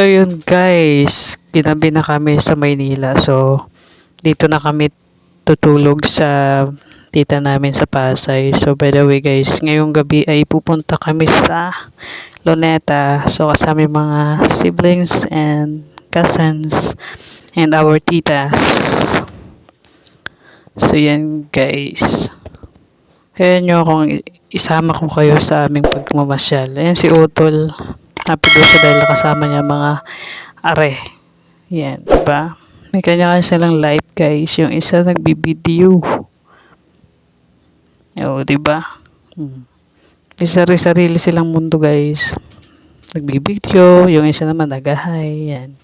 So yun guys, ginabi na kami sa Maynila. So dito na kami tutulog sa tita namin sa Pasay. So by the way guys, ngayong gabi ay pupunta kami sa Luneta. So kasama mga siblings and cousins and our titas. So yan guys. Kaya nyo kung isama ko kayo sa aming pagmamasyal. Ayan si Utol. Happy daw siya dahil kasama niya mga are. Yan, diba? May kanya-kanya silang live guys. Yung isa nagbibideo. Oo, diba? Hmm. May sarili-sarili silang mundo guys. Nagbibideo. Yung isa naman nagahay. Yan.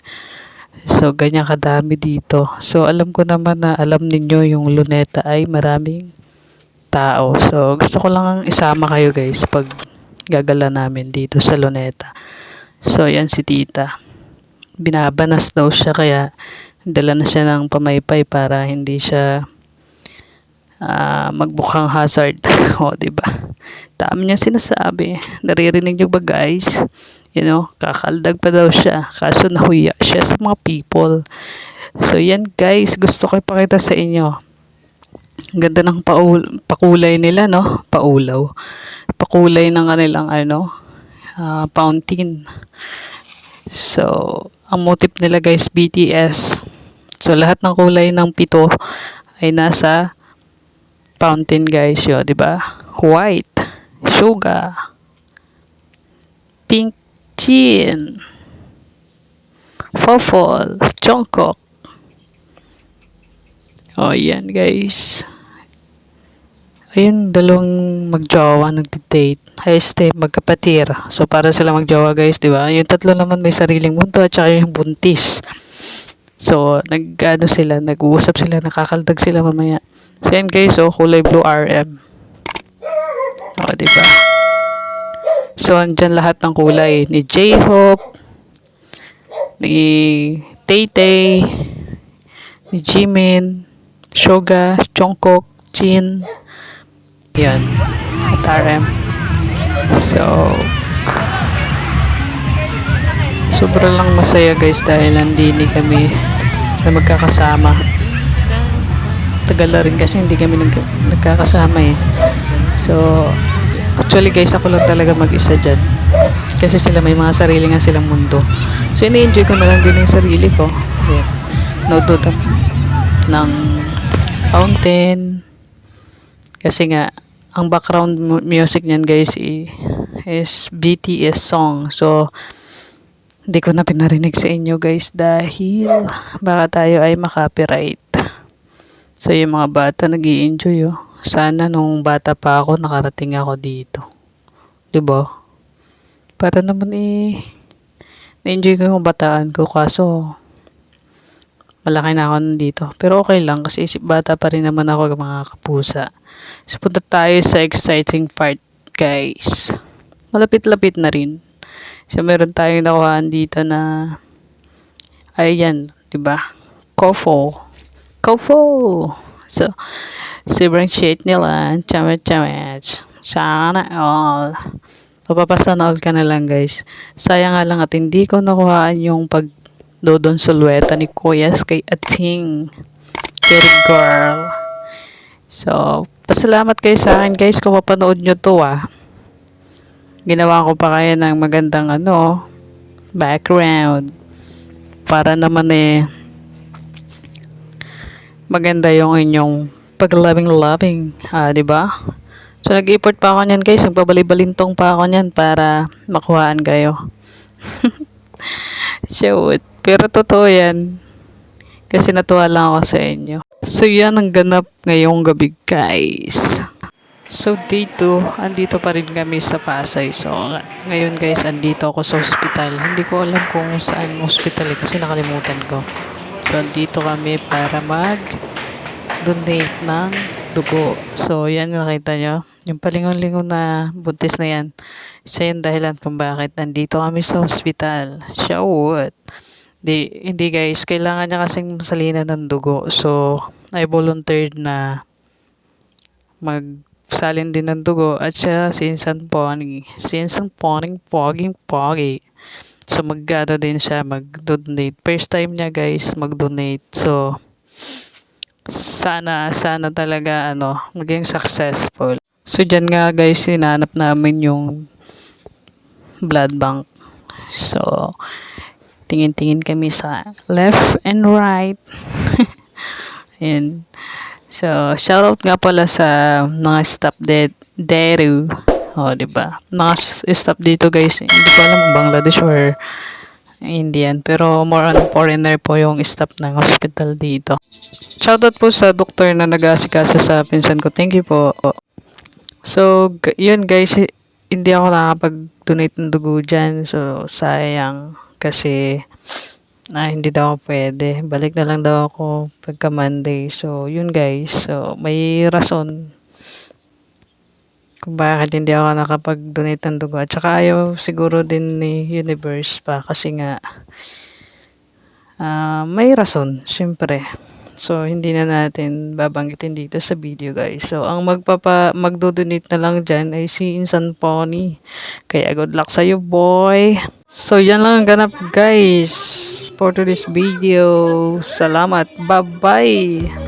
So, ganyan kadami dito. So, alam ko naman na alam ninyo yung luneta ay maraming tao. So, gusto ko lang isama kayo guys pag gagala namin dito sa luneta. So, yan si tita. Binabanas daw siya kaya dala na siya ng pamaypay para hindi siya ah, magbukhang hazard. o, di ba? Dami niya sinasabi. Naririnig niyo ba guys? You know, kakaldag pa daw siya. Kaso nahuya siya sa mga people. So, yan guys. Gusto ko ipakita sa inyo. Ganda ng paul- pakulay nila, no? Paulaw. Pakulay ng kanilang, ano, ah, fountain. So, ang motif nila guys, BTS. So, lahat ng kulay ng pito ay nasa fountain guys yun, di ba? White, sugar, pink chin, fofol, Jungkook. Oh, yan guys. Ayun, dalawang magjowa nagde-date. Este, magkapatir. So, para sila magjowa guys, di ba? Yung tatlo naman may sariling mundo at saka yung buntis. So, nag, ano sila, nag-uusap sila, nakakaldag sila mamaya. So, yan guys, oh, kulay blue RM. O, di ba? So, andyan lahat ng kulay. Ni J-Hope, ni Tay-Tay, ni Jimin, Suga, Jungkook, Jin, yan, at RM. So, sobra lang masaya guys dahil nandini kami na magkakasama. Tagal na rin kasi hindi kami nag nagkakasama eh. So, actually guys, ako lang talaga mag-isa dyan. Kasi sila may mga sarili nga silang mundo. So, ini-enjoy ko na lang din yung sarili ko. Yan. Nood ng fountain. Kasi nga, ang background mu- music niyan guys is BTS song. So, hindi ko na pinarinig sa inyo guys dahil baka tayo ay makapiright. So, yung mga bata nag enjoy oh. Sana nung bata pa ako, nakarating ako dito. 'Di ba? Para naman eh, na-enjoy ko yung bataan ko kaso malaki na ako nandito. Pero okay lang kasi isip bata pa rin naman ako mga kapusa. So, punta tayo sa exciting part, guys. Malapit-lapit na rin. So, meron tayong nakuhaan dito na ayan, di ba? Kofo. Kofo! So, sobrang shit nila. Chamet-chamet. Sana all. Papapasana all ka na lang, guys. Sayang nga lang at hindi ko nakuhaan yung pag Dodon Sulueta ni Kuya kay Ating. Very girl. So, pasalamat kayo sa akin guys kung mapanood nyo to ah. Ginawa ko pa kaya ng magandang ano, background. Para naman eh, maganda yung inyong pag-loving-loving. Ah, di ba? So, nag-effort pa ako niyan guys. Nagpabalibalintong pa ako niyan para makuhaan kayo. Shoot. Pero totoo yan. Kasi natuwa lang ako sa inyo. So yan ang ganap ngayong gabi guys. So dito, andito pa rin kami sa Pasay. So nga- ngayon guys, andito ako sa hospital. Hindi ko alam kung saan hospital eh, kasi nakalimutan ko. So andito kami para mag donate ng dugo. So yan nakita nyo. Yung palingon-lingon na buntis na yan. Siya yung dahilan kung bakit nandito kami sa hospital. Shout! Di, hindi guys, kailangan niya kasing masalina ng dugo. So, I volunteered na magsalin din ng dugo at siya si Insan Pony. Si Insan Pony, poging pogi. So mag-ano din siya, mag-donate. First time niya guys mag-donate. So sana sana talaga ano maging successful. So dyan nga guys sinanap namin yung blood bank. So tingin-tingin kami sa left and right. Ayan. So, shoutout nga pala sa mga staff de Deru. O, oh, ba? Mga s- staff dito guys, hindi ko alam Bangladesh or Indian. Pero more on foreigner po yung staff ng hospital dito. Shoutout po sa doktor na nag-aasikaso sa pinsan ko. Thank you po. So, yun guys, hi- hindi ako nakapag-donate ng dugo dyan. So, sayang. Kasi, ah, hindi daw ako pwede. Balik na lang daw ako pagka Monday. So, yun guys. So, may rason kung bakit hindi ako nakapag-donate ng dugo. At saka ayaw siguro din ni Universe pa kasi nga ah, may rason, syempre. So, hindi na natin babanggitin dito sa video, guys. So, ang magpapa, magdo-donate na lang dyan ay si Insan Pony. Kaya, good luck sa'yo, boy! So, yan lang ang ganap, guys, for today's video. Salamat. Bye-bye!